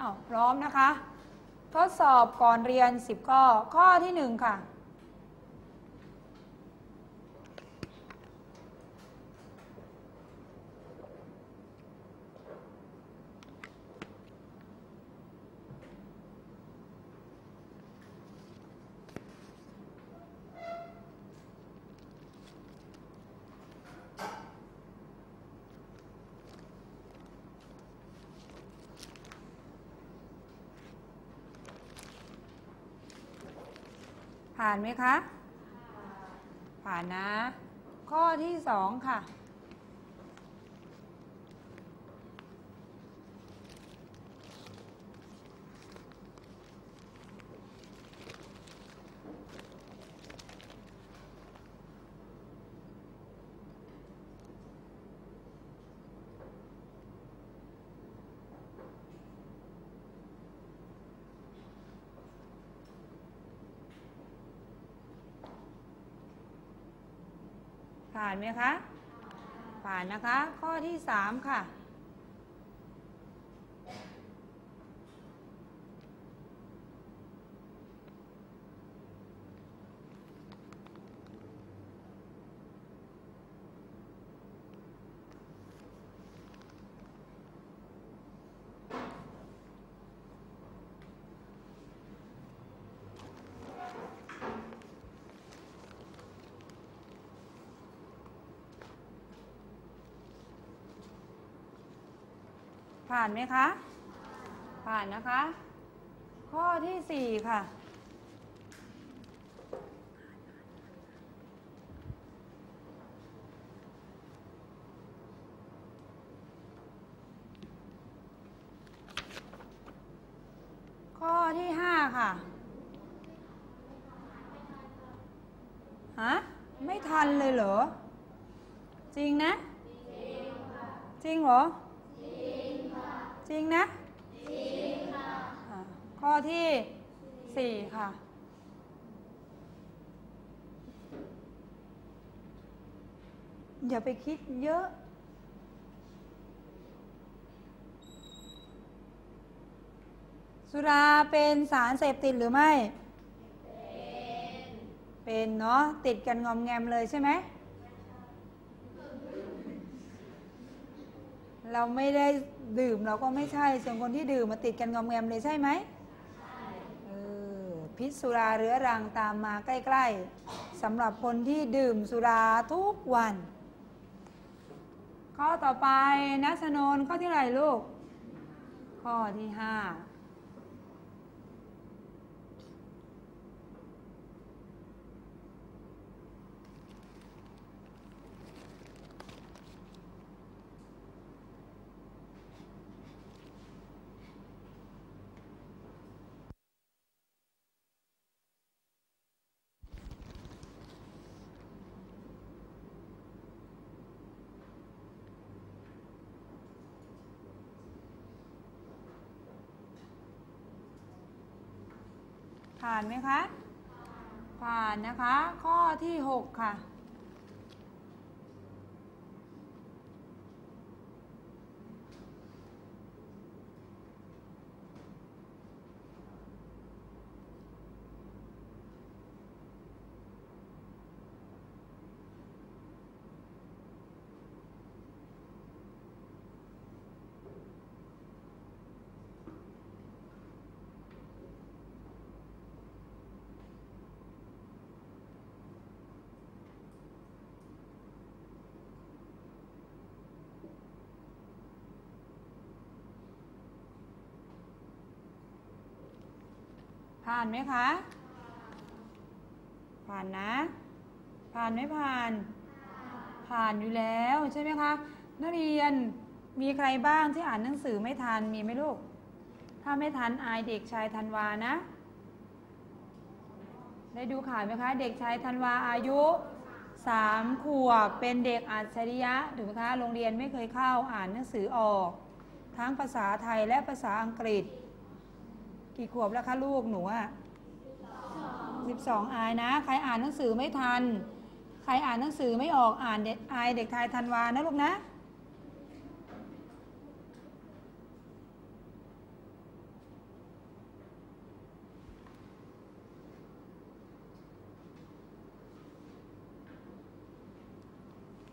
อ้าวพร้อมนะคะ ทดสอบก่อนเรียน 10 ข้อ ข้อที่ 1 ค่ะ ผ่านไหมคะ ผ่านนะ ข้อที่สองค่ะ ผ่านไหมคะ ผ่านนะคะ ข้อที่สามค่ะ ผ่านไหมคะ ผ่านนะคะ ข้อที่4ค่ะ ข้อที่5ค่ะฮะไม่ทันเลยเหรอ จริงนะ จริงเหรอ จริงนะ จริงค่ะ ข้อที่สี่ค่ะ อย่าไปคิดเยอะสุราเป็นสารเสพติดหรือไม่ เป็นเป็นเนาะติดกันงอมแงมเลยใช่ไหม เราไม่ได้ ดื่มเราก็ไม่ใช่ ส่วนคนที่ดื่มมาติดกันงอมแงมเลยใช่ไหมใช่เออพิษสุราเรื้อรังตามมาใกล้ ๆสำหรับคนที่ดื่มสุราทุกวัน ข้อต่อไปนัสนนข้อที่ไรลูก ข้อที่ห้า ผ่านไหมคะ ผ่านนะคะ ข้อที่ 6 ค่ะ ผ่านไหมคะ ผ่านนะ ผ่านไม่ผ่าน ผ่านอยู่แล้วใช่ไหมคะ นักเรียนมีใครบ้างที่อ่านหนังสือไม่ทันมีไหมลูก ถ้าไม่ทันอายเด็กชายธันวานะ ได้ดูข่าวไหมคะ เด็กชายธันวาอายุสามขวบเป็นเด็กอัจฉริยะถูกไหมคะ โรงเรียนไม่เคยเข้าอ่านหนังสือออก ทั้งภาษาไทยและภาษาอังกฤษ กี่ขวบแล้วคะลูกหนูอะสิบสองอายนะ ใครอ่านหนังสือไม่ทัน ใครอ่านหนังสือไม่ออกอ่านเด็กอายเด็กไทยทันวานะลูกนะ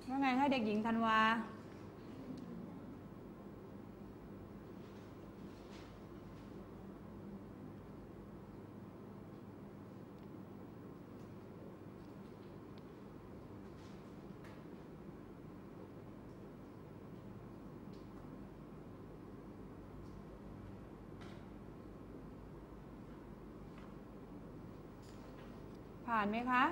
ว่าไงให้เด็กหญิงธันวา ผ่านไหมคะ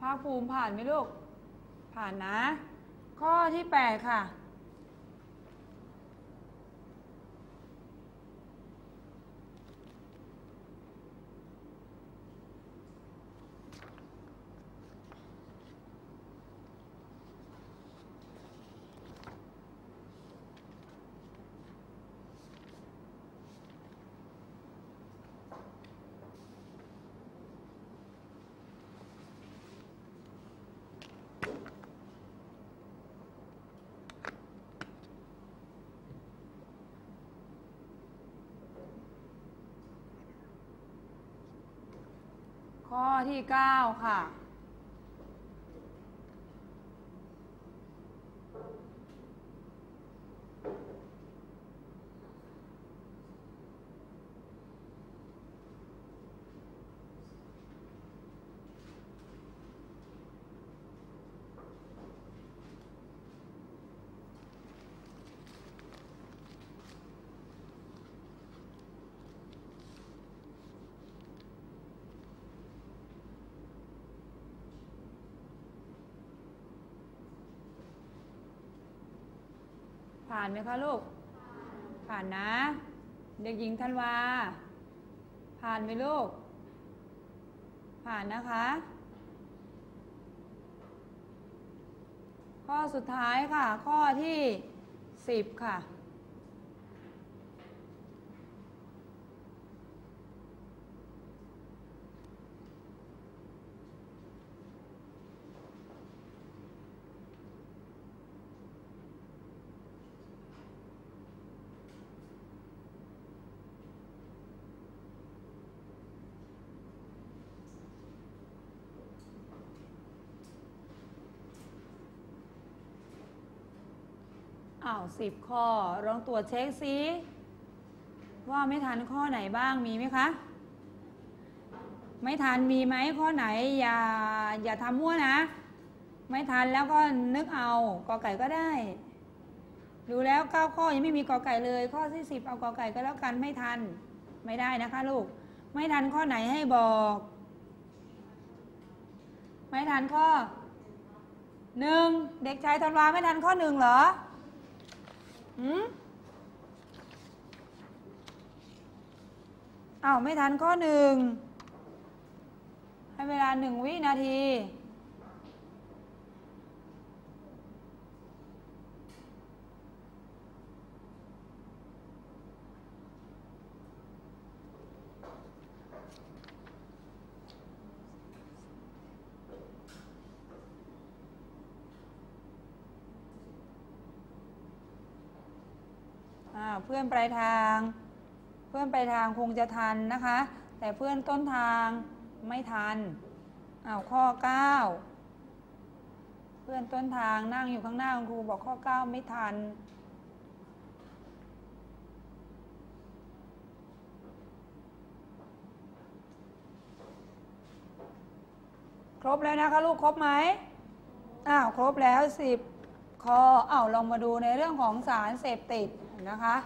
ภาคภูมิผ่านไหมลูก ผ่านนะ ข้อที่ 8 ค่ะ ข้อที่ 9 ค่ะ ผ่านไหมคะลูก ผ่านนะ เด็กหญิงธันวา ผ่านไหมลูก ผ่านนะคะ ข้อสุดท้ายค่ะ ข้อที่สิบค่ะ อ้าวสิบข้อลองตรวจเช็คซิว่าไม่ทันข้อไหนบ้างมีไหมคะ ไม่ทันมีไหมข้อไหนอย่าอย่าทำมั่วนะ ไม่ทันแล้วก็นึกเอากอไก่ก็ได้ ดูแล้วเก้าข้อยังไม่มีกอไก่เลย ข้อที่สิบเอากอไก่ก็แล้วกันไม่ทันไม่ได้นะคะลูก ไม่ทันข้อไหนให้บอก ไม่ทันข้อหนึ่งเด็กชายธันวาไม่ทันข้อหนึ่งเหรอ หืมอ้าว ไม่ทันข้อหนึ่งให้เวลาหนึ่งวินาที เพื่อนปลายทาง เพื่อนปลายทางคงจะทันนะคะ แต่เพื่อนต้นทางไม่ทันอ้าวข้อ 9 เพื่อนต้นทางนั่งอยู่ข้างหน้าคุณครูบอกข้อ 9 ไม่ทันครบแล้วนะคะลูกครบไหมอ้าวครบแล้วสิบ ข้ออ้าวลองมาดูในเรื่องของสารเสพติดนะคะ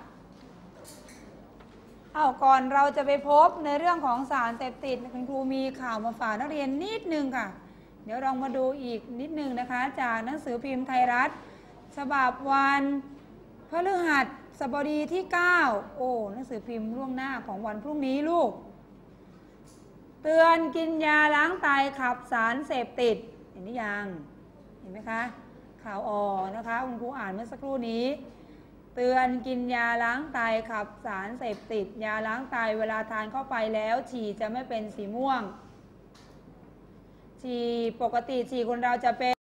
เอาก่อนเราจะไปพบในเรื่องของสารเสพติดคุณครูมีข่าวมาฝากนักเรียนนิดนึงค่ะ เดี๋ยวลองมาดูอีกนิดนึงนะคะ จากหนังสือพิมพ์ไทยรัฐ ฉบับวันพฤหัสบดีที่ 9 โอ้หนังสือพิมพ์ล่วงหน้าของวันพรุ่งนี้ลูก เตือนกินยาล้างไตขับสารเสพติดเห็นหรือยังเห็นไหมคะ ข่าวออนะคะคุณครูอ่านเมื่อสักครู่นี้ เตือนกินยาล้างไตขับสารเสพติด ยาล้างไตเวลาทานเข้าไปแล้วฉี่จะไม่เป็นสีม่วงฉี่ปกติฉี่คนเราจะเป็น